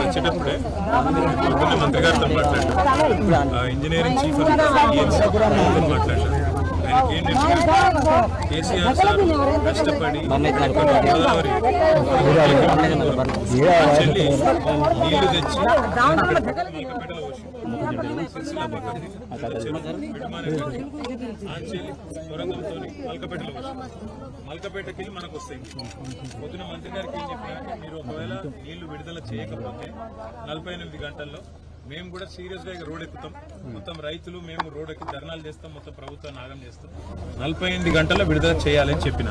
వచ్చేటప్పుడే మంత్రి గారితో మాట్లాడారు. ఇంజనీరింగ్ చీఫ్ మాట్లాడారు? కేసీఆర్ సార్ కష్టపడి గోదావరి చెల్లి నీళ్ళు తెచ్చి మల్కపేటలో మల్కపేటలో మల్కపేటకి వెళ్ళి మనకు వస్తాయి పొద్దున మంత్రి గారికి ఏం చెప్పినారంటే మీరు ఒకవేళ నీళ్ళు విడుదల చేయకపోతే నలభై ఎనిమిది గంటల్లో మేము కూడా సీరియస్గా ఇక రోడ్ ఎక్కుతాం మొత్తం రైతులు మేము రోడ్ ఎక్కి ధర్నాలు చేస్తాం మొత్తం ప్రభుత్వం నాగం చేస్తాం నలభై ఎనిమిది గంటల్లో విడుదల చేయాలని చెప్పిన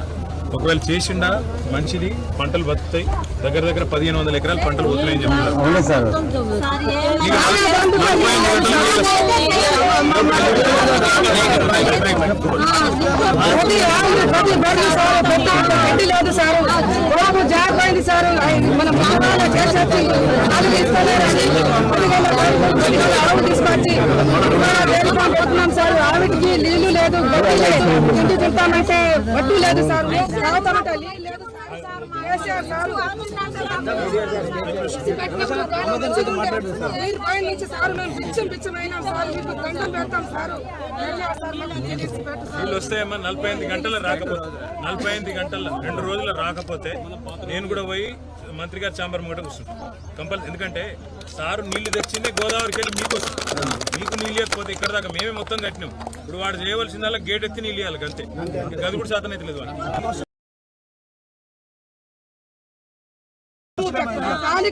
ఒకవేళ చేసిండా మంచిది పంటలు బతుకుతాయి దగ్గర దగ్గర పదిహేను వందల ఎకరాలు పంటలు పోతున్నాయని చెప్పినారు అవును నలభై లేదు తీసుకొచ్చి సార్ నీళ్ళు లేదు గడ్డి లేదు ఇంటి తింటామంటే లేదు సార్ తాగుతామంటే లేదు పైన నుంచి సార్ మేము పిచ్చం సార్ మీకు పెడతాం సార్ వీళ్ళు నలభై ఎనిమిది గంటలు రాకపోతే నలభై ఎనిమిది గంటల రెండు రోజులు రాకపోతే నేను కూడా పోయి మంత్రి గారి చాంబర్ ముంగట కూర్చుంటాం. కంపల్ ఎందుకంటే సారు నీళ్ళు తెచ్చింది గోదావరికి వెళ్ళి మీకు మీకు నీళ్ళు ఇవ్వకపోతే ఇక్కడ దాకా మేమే మొత్తం కట్టినాం. ఇప్పుడు వాడు చేయవలసిందల్లా గేట్ ఎత్తి నీళ్ళు ఇవ్వాలి అంతే అది కూడా శాతం అయితే లేదు వాడికి.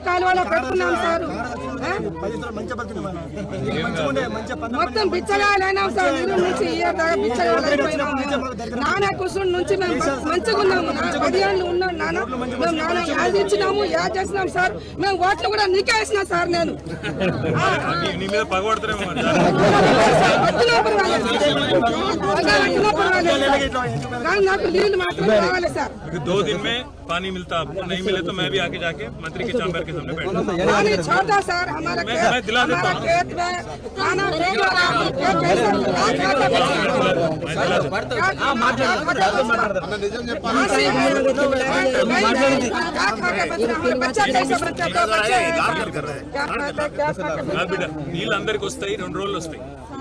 కాలువలో పెడుతున్నాం సార్. మొత్తం బిచ్చగాలైనా సార్ నుంచి ఇయర్ దాకా నానా నుంచి నాన్న నాన్న చేసినాం సార్. మేము ఓట్లు కూడా నీకే సార్ నేను. నాకు నీళ్ళు మాత్రం కావాలి సార్. पानी मिलता आपको नहीं मिले तो मैं भी आके जाके मंत्री के चांबर के सामने बैठूंगा पानी छोटा सर हमारा मैं- खेत मैं दिला देता हमारा खेत में खाना फेंको आप क्या कैसा क्या खाता क्या क्या खाता हाँसी है। क्या खा के बच रहा है? बच्चा कैसे बच्चा का बच्चे क्या खाता क्या खा के కాదు బిడ్డ నీళ్ళు అందరికి వస్తాయి రెండు రోజులు వస్తాయి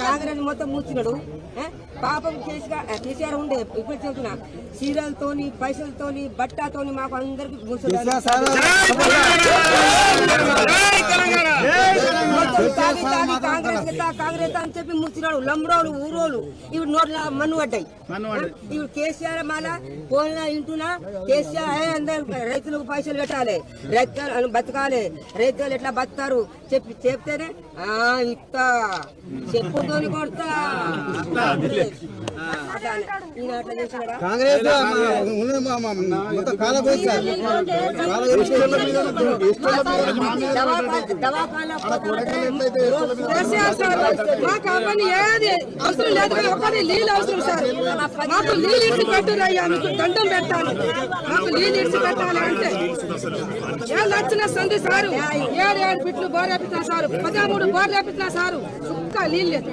కాంగ్రెస్ మొత్తం మూర్చినాడు ఏ? పాపం కేసీఆర్ కేసీఆర్ ఉండే ఇప్పుడు చెబుతున్నా. చీరలతోని పైసలతోని బట్టతోని మాకు అందరికి కాంగ్రెస్ కింద కాంగ్రెస్ అని చెప్పి ముచ్చినాడు లంబరోలు ఊరోలు. ఇవి నోట్ల మన్ను పడ్డాయి. ఇవి కేసీఆర్ మాల పోయిన ఇంటున్నా కేసీఆర్ ఏ అందరు రైతులకు పైసలు పెట్టాలి రైతులు బతకాలి. రైతులు ఎట్లా బతుకుతారు? చెప్పి చెప్తేనే ఆ ఇస్తా. చెప్పుతోని కొడతా. కాంగ్రెస్ మొత్తం కాల దవాఖానా కేసీఆర్ సార్. మా కంపెనీ ఏది? అవసరం లేదు కానీ నీళ్ళు అవసరం సార్. మాకు నీళ్ళు ఇచ్చి పెట్టురయ్యా మీకు దండం పెట్టాలి. మాకు నీళ్ళు ఇచ్చి పెట్టాలి అంటే ఏళ్ళు వచ్చిన సంది సారు. ఏడు ఏడు బిట్లు బోర్ వేపించిన సారు. పదమూడు బోర్ వేపించిన సారు. సుక్క నీళ్ళు లేదు.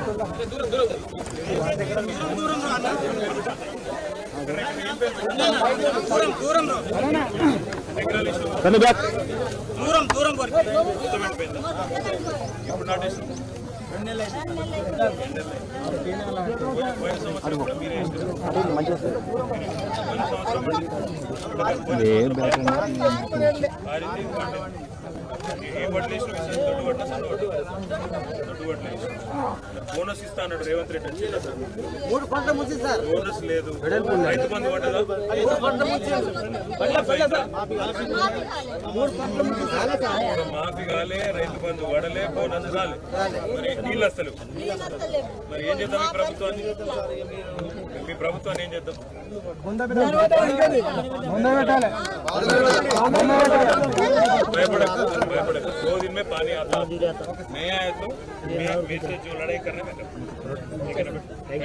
దూరం దూరం ఇప్పుడు మంచిగా బోనస్ ఇస్తా అన్నాడు రేవంత్ రెడ్డి మూడు పంటలు ముందు సార్. బోనస్ లేదు. రైతు బంధు పడ్డదా? మాఫీ కాలే. రైతు బంధు పడలే బోనస్ రాలే. మరి నీళ్ళు వస్తలేవు మరి ఏం చేద్దాం ప్రభుత్వాన్ని? మీ ప్రభుత్వాన్ని ఏం చేద్దాం भयपड़क भयपड़क दो दिन में पानी आता नहीं आया तो मैं मेरे से जो लड़ाई करना मैं करूँ ठीक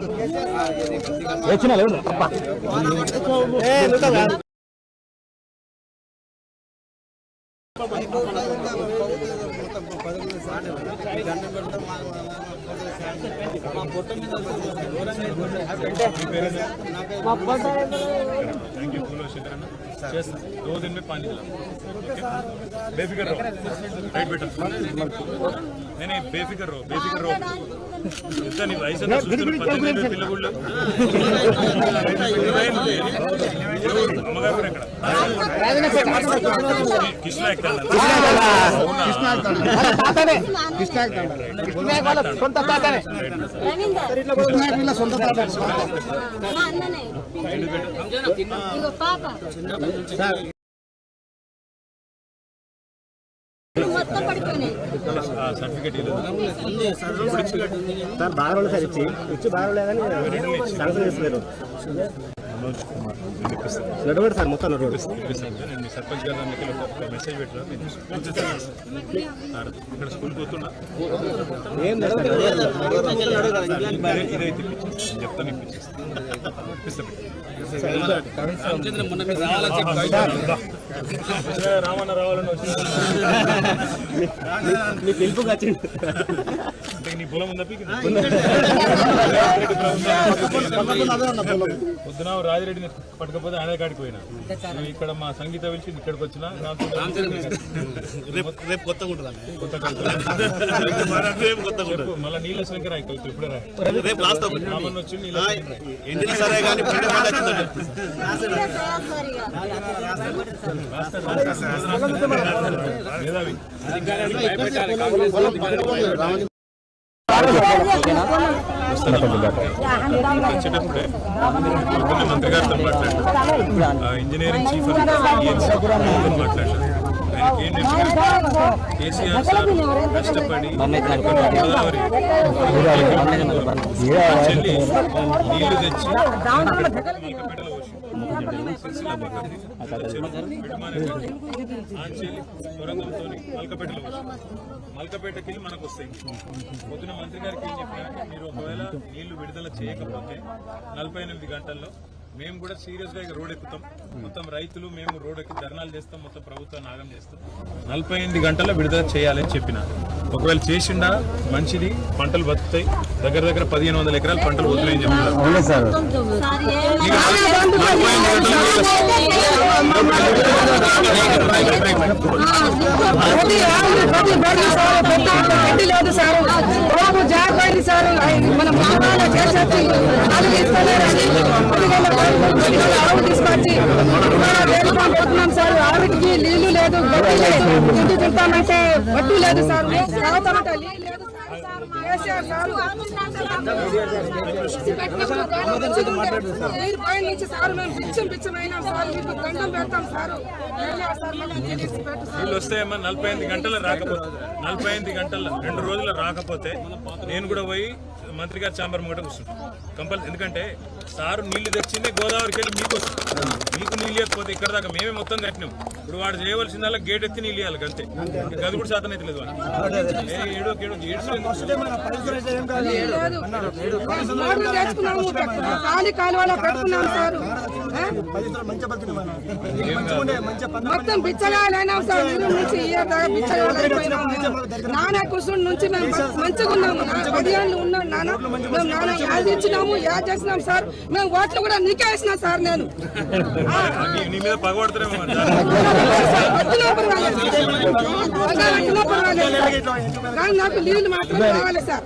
है ना बेटा राइट से नहीं धैर्य मुंड थैंक यू फूलो शिकरना చేస్తా दो दिन में पानी दिला ठीक है बेफिक्र रहो राइट बेटा नहीं नहीं बेफिक्र रहो बेफिक्र रहो ఇంత నీ వయసు ఎంత చూస్తున్నా పద్దెనిమిది పిల్లగుళ్ళు? అమ్మగారు ఎక్కడ? కృష్ణ ఎక్కడ? రవీందర్. మా అన్ననే. ఇగో పాప. మొత్తం పడిపోయినాయి సర్టిఫికేట్ సార్ బాగా సార్ ఇచ్చి ఇచ్చి బాగా రోజులే కానీ శాంక్షన్ చేస్తలేరు. నడవడు సార్ మొత్తం నడవడు. సర్పంచ్ గారు ఒక మెసేజ్. ఇక్కడ స్కూల్కి పోతున్నా ఏం చెప్తాను ఇప్పించేస్తాను రామన్న రావాలని వచ్చిన మీ పిలుపుకి వచ్చింది. నీ పొలం ఉందా పొద్దున రాజిరెడ్డిని పట్టుకపోతే ఆయన కాడికి పోయినా. నువ్వు ఇక్కడ మా సంగీత పిలిచి ఇక్కడికి వచ్చిన మళ్ళీ నీళ్ళ శంకర్ అయితే ఇప్పుడే రా రేపు లాస్ట్ రామన్న వచ్చి నీళ్ళ శంకర్ రాయి. ఎండిన సరే కానీ పంట పంట వచ్చిందండి మేధావి. వచ్చేటప్పుడే మంత్రి గారితో మాట్లాడారు ఇంజనీరింగ్ చీఫ్ మాట్లాడారు కేసీఆర్ సార్ కష్టపడి గోదావరి చెల్లి నీళ్ళు తెచ్చి మల్కపేటలో మల్కపేటలో మల్కపేటకి వెళ్ళి మనకు వస్తాయి పొద్దున మంత్రి గారికి ఏం చెప్పారంటే మీరు ఒకవేళ నీళ్ళు విడుదల చేయకపోతే నలభై ఎనిమిది గంటల్లో మేము కూడా సీరియస్గా రోడ్ ఎక్కుతాం మొత్తం రైతులు మేము రోడ్ ఎక్కి ధర్నాలు చేస్తాం మొత్తం ప్రభుత్వం నాగం చేస్తాం నలభై ఎనిమిది గంటల్లో విడుదల చేయాలని చెప్పిన ఒకవేళ చేసిండా మంచిది పంటలు బతుకుతాయి దగ్గర దగ్గర పదిహేను వందల ఎకరాలు పంటలు పోతున్నాయని చెప్తున్నారు సారు. జాగ్రత్త సార్ మనం చేసేసి ఆవులు తీసుకొచ్చి వేడుకొని పోతున్నాం సార్ ఆవిడకి నీళ్ళు లేదు గడ్డి లేదు తింటామంటే వడ్డీ లేదు సార్ తాగుతామంటే నీళ్ళు లేదు సార్. పైన నుంచి సార్ మేము పిచ్చం పిచ్చమైనా సార్ మీకు దండం పెడతాం సారు వీళ్ళు వస్తే నలభై ఎనిమిది గంటల రాకపోతే నలభై ఎనిమిది గంటల రెండు రోజులు రాకపోతే నేను కూడా పోయి మంత్రి గారి చాంబర్ ముంగట కూర్చుంటాను కంపల్సరీ ఎందుకంటే సారు నీళ్ళు తెచ్చిందే గోదావరికి వెళ్ళి మీకు వస్తుంది. మీకు నీళ్ళు ఇవ్వకపోతే ఇక్కడ దాకా మేమే మొత్తం కట్టినాం ఇప్పుడు వాడు చేయవలసిందల్లా గేట్ ఎత్తి నీళ్ళు ఇవ్వాలి అంతే గది కూడా శాతం అయితే లేదు ఏడో మొత్తం బిచ్చగాలైనా సార్ మీరు నుంచి నానా కుసుడు నుంచి మేము చేసినాం సార్. మేము ఓట్లు కూడా నీకే సార్ నేను. నాకు నీళ్ళు మాత్రం కావాలి సార్.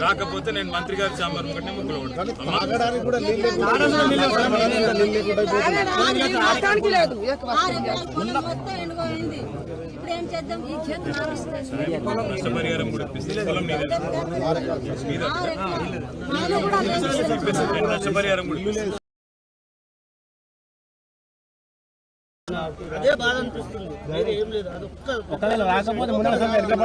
రాకపోతే నేను మంత్రి గారి చాంబర్ చేతి మారుస్తుంది నష్టపరిహారం కూడా ఇప్పిస్తాను పొలం మీద నాన్న కూడా అదే ఒకవేళ రాకపోతే ఎట్లా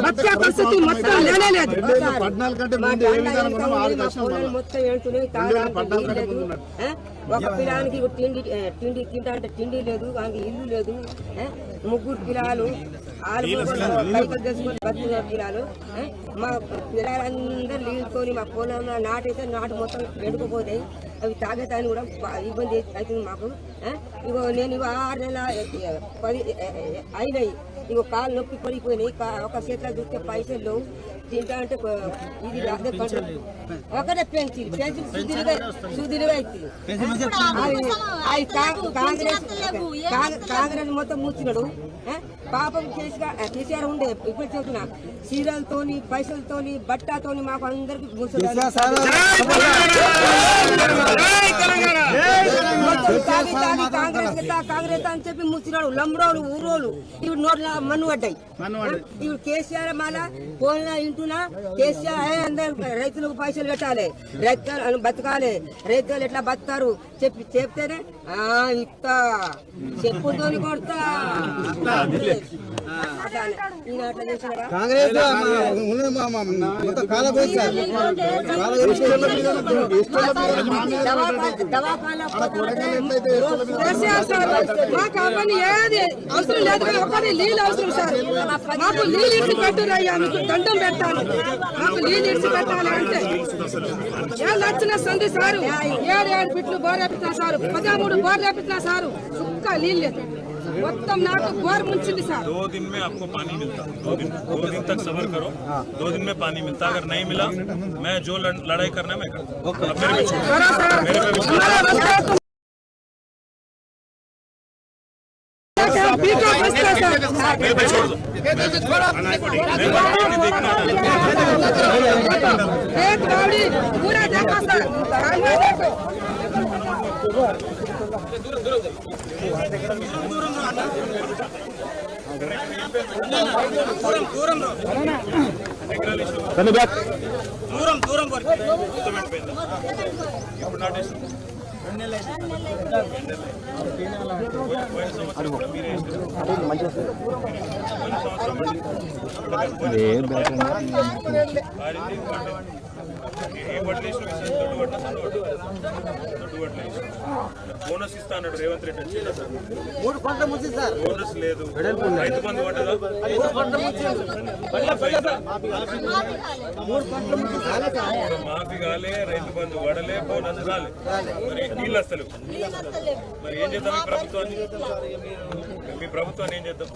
మొత్తం పరిస్థితి. లేనే లేదు మొత్తం. ఏ? ఒక పిల్లానికి తిండి తిండి తింటా అంటే తిండి లేదు వానికి ఇల్లు లేదు? ముగ్గురు పిల్లలు కైకలు చేసుకొని బతుకున్న పిల్లలు? మా పిల్లలందరూ నీళ్ళతోని మా పొలంలో నాటైతే నాటు మొత్తం ఎండుకుపోతాయి అవి తాగేదాన్ని కూడా ఇబ్బంది అవుతుంది మాకు? ఇగో నేను ఇగో ఆరు నెలల పది అయినాయి. ఇగో కాలు నొప్పి పడిపోయినాయి. కా- ఒక చేతిలో చూస్తే పైసలు తింటా అంటే ఇది ఒకటే పెన్సిల్ పెన్సిల్ కా- కాంగ్రెస్ కాంగ్- కాంగ్రెస్ మొత్తం ఏ? పాపం కేసీఆర్ కేసీఆర్ ఉండే ఇప్పుడు చెబుతున్నా చీరలతోని పైసలతోని బట్టతోని మాకు అందరికి కాంగ్రెస్ కాంగ్రెస్ అని చెప్పి ముచ్చినాడు లంబడోలు ఊరోలు. ఇవి నోట్ల మన్ను పడ్డాయి. ఇప్పుడు కేసీఆర్ మళ్ళా పోయినా అంటున్నా కేసీఆర్ అందరు రైతులకు పైసలు పెట్టాలి రైతులు బతకాలి. రైతులు ఎట్లా బతుకుతారు? చెప్పి చెప్తేనే ఆ ఇస్తా. చెప్పుతోని కొడతా. కాంగ్రెస్ మా ఏది అవసరం లేదు కానీ నీళ్ళు అవసరం సార్ మాకు నీళ్ళు ఇచ్చి పెట్టురయ్యా మీకు దండం పెట్టాలి మాకు నీళ్ళు ఇచ్చి పెట్టాలి అంటే ఏ వచ్చిన సంధి సారు ఏడు ఏడు ఫిట్లు బోర్ వేపించిన సారు పదమూడు బోర్ వేపించిన సారు సుక్క నీళ్ళు दो दिन में आपको पानी मिलता। दो दिन दो दिन तक सबर करो। दो दिन में पानी मिलता। अगर नहीं मिला मैं जो लड़ाई करना मैं करता। దూరం దూరం? ఇప్పుడు నాటేసి పోయిన బోనస్ ఇస్తా అన్నాడు రేవంత్ రెడ్డి మూడు పంటలు ముంచింది సార్. బోనస్ లేదు. రైతు బంధు పడ్డదా? మాఫీ కాలే. రైతు బంధు పడలే బోనస్ రాలే. మరి నీళ్ళు వస్తలేవు మరి ఏం చేద్దాం ఈ ప్రభుత్వాన్ని? మీ ప్రభుత్వాన్ని ఏం చేద్దాం?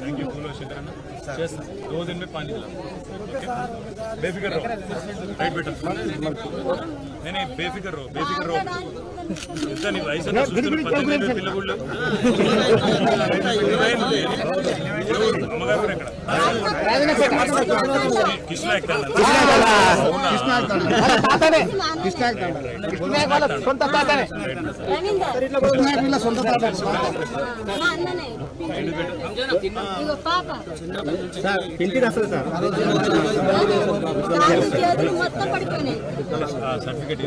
थैंक यू बोलो शिद्रना दो दिन में पानी दिलाओ बेफिक्र रहो राइट बेटा नहीं नहीं बेफिक्र रहो बेफिक्र रहो ఎంత నీ వయసు ఎంత చూస్తున్నా పద్దెనిమిది ఏళ్ళ పిల్లగుళ్ళు? అమ్మగారు ఎక్కడ? కృష్ణ ఎక్కడ? రవీందర్ సొంత అన్ననే. ఇగో పాప. సార్ సర్టిఫికేట్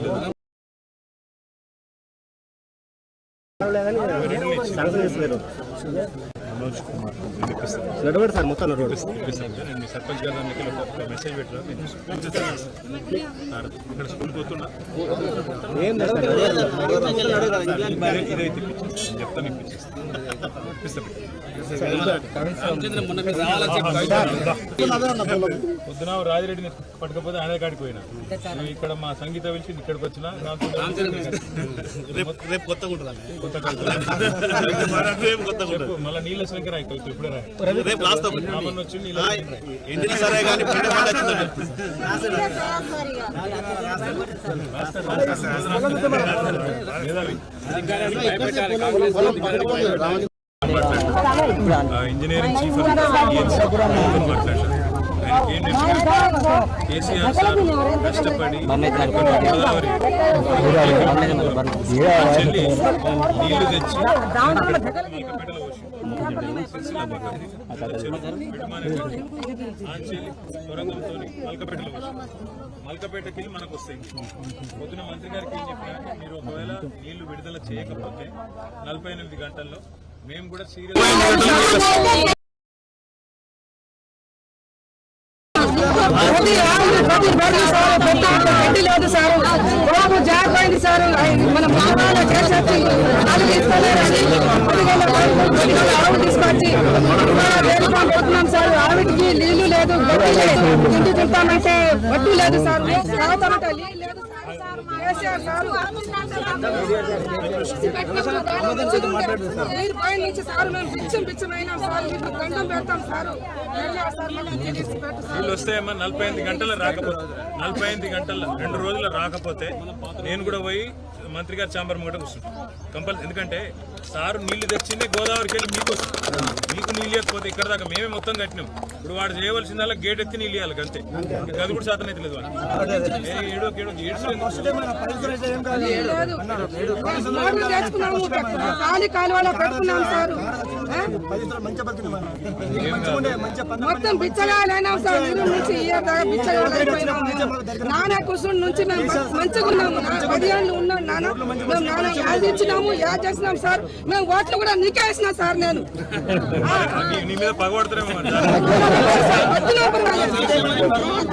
లేదని మనోజ్ కుమార్ నడవడు సార్ మొత్తం నడవడు నేను సర్పంచ్ గారి దానికి మెసేజ్ స్కూల్కి పోతున్నా చెప్తాను. పొద్దున రాజిరెడ్డిని పట్టుకపోతే ఆయన కాడికి పోయినా ఇక్కడ మా సంగీత పిలిచి ఇక్కడికి వచ్చిన రేపు కొత్తగా ఉంటుంది? కొత్త చెప్పు మళ్ళీ నీళ్ళ ఇప్పుడే రేపు లాస్ట్ సరే కానీ ఇంజనీరింగ్ చీఫ్ మాట్లాడారు? కేసీఆర్ సార్ కష్టపడి గోదావరి చెల్లి నీళ్ళు తెచ్చి మల్కపేటలో. మల్కపేటకి వెళ్ళి మనకు వస్తాయి పొద్దున మంత్రి గారికి ఏం చెప్పినారంటే మీరు ఒకవేళ నీళ్ళు విడుదల చేయకపోతే నలభై ఎనిమిది గంటల్లో మేము కూడా సీరియస్ సార్. మన మామూలు చేసేసి నాలుగు తీసుకోలేరని ఆవు తీసుకొచ్చి ఇవాళ పోతున్నాం సార్. ఆవిడికి నీళ్ళు లేదు గట్టి లేదు ఇంటి తింటామంటే వడ్డీ లేదు సార్ తాగుతామంటే నీళ్ళు లేదు సార్. పైన నుంచి సార్ మేము పిచ్చం పిచ్చమైనా సార్. మీకు దండం పెడతాం వీళ్ళు వస్తే నలభై ఎనిమిది గంటల రాకపోతే నలభై ఎనిమిది గంటల రెండు రోజులు రాకపోతే నేను కూడా పోయి మంత్రి గారి చాంబర్ ముంగట కూర్చుంటాను కంపల్సరీ ఎందుకంటే సారు నీళ్ళు తెచ్చిందే గోదావరికి వెళ్ళి మీకు. మీకు నీళ్ళు ఇవ్వకపోతే ఇక్కడ దాకా మేమే మొత్తం కట్టినాం. ఇప్పుడు వాడు చేయవలసిందల్లా గేట్ ఎత్తి నీళ్ళు ఇవ్వాలి అంతే. అది కూడా శాతం అయితే లేదు ఏడో ఏడో సార్ ఆ? మొత్తం బిచ్చగాలైనాం సార్. నీరు నుంచి కుసుడు మేము మంచిగా ఉన్నాము. నా పది ఏళ్ళు ఉన్నాం నాన్న మేము నాన్న యాడ్ ఇచ్చినాము యాడ్ చేసినాం సార్. మేము ఓట్లు కూడా నీకే వేసినా సార్ నేను ఆ, నీ- నీ మీద పగబడతారేమో మరి. సార్, వద్దునా పర్వాలేదు.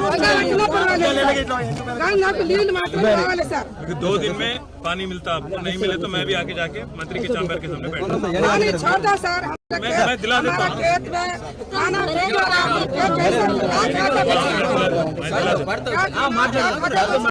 వద్దా వద్దునా పర్వాలేదు సార్. కానీ నాకు నీళ్ళు మాత్రం కావాలి సార్ మీకు दो दिन में पानी मिलता आपको नहीं मिले तो मैं भी आके जाके मंत्री के चांबर के सामने बैठूंगा पानी छोटा सर मैं मैं दिला देता हूँ खेत में खाना फेंक रहा है, खेत में सर, क्या खाता है? मैं दिला देता हूँ क्या- क्या-